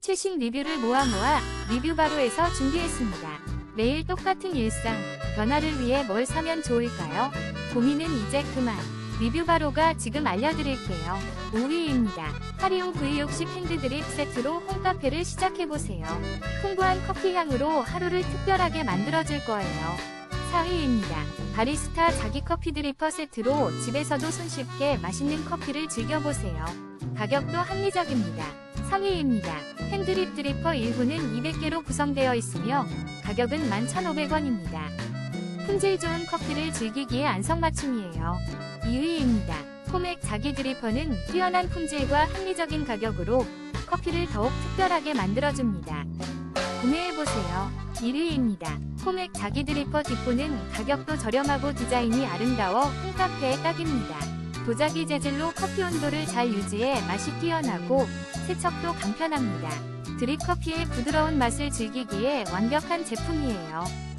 최신 리뷰를 모아 모아 리뷰바로에서 준비했습니다. 매일 똑같은 일상, 변화를 위해 뭘 사면 좋을까요? 고민은 이제 그만. 리뷰바로가 지금 알려드릴게요. 5위입니다. 하리오 V60 핸드드립 세트로 홈카페를 시작해보세요. 풍부한 커피 향으로 하루를 특별하게 만들어줄 거예요. 4위입니다. 바리스타 자기 커피 드리퍼 세트로 집에서도 손쉽게 맛있는 커피를 즐겨보세요. 가격도 합리적입니다. 3위입니다. 핸드립 드리퍼 1부는 200개로 구성되어 있으며 가격은 11,500원입니다. 품질 좋은 커피를 즐기기에 안성맞춤이에요. 2위입니다. 포맥 자기 드리퍼는 뛰어난 품질과 합리적인 가격으로 커피를 더욱 특별하게 만들어줍니다. 구매해보세요. 1위입니다. 포맥 자기 드리퍼 디포는 가격도 저렴하고 디자인이 아름다워 홈카페에 딱입니다. 도자기 재질로 커피 온도를 잘 유지해 맛이 뛰어나고 세척도 간편합니다. 드립커피의 부드러운 맛을 즐기기에 완벽한 제품이에요.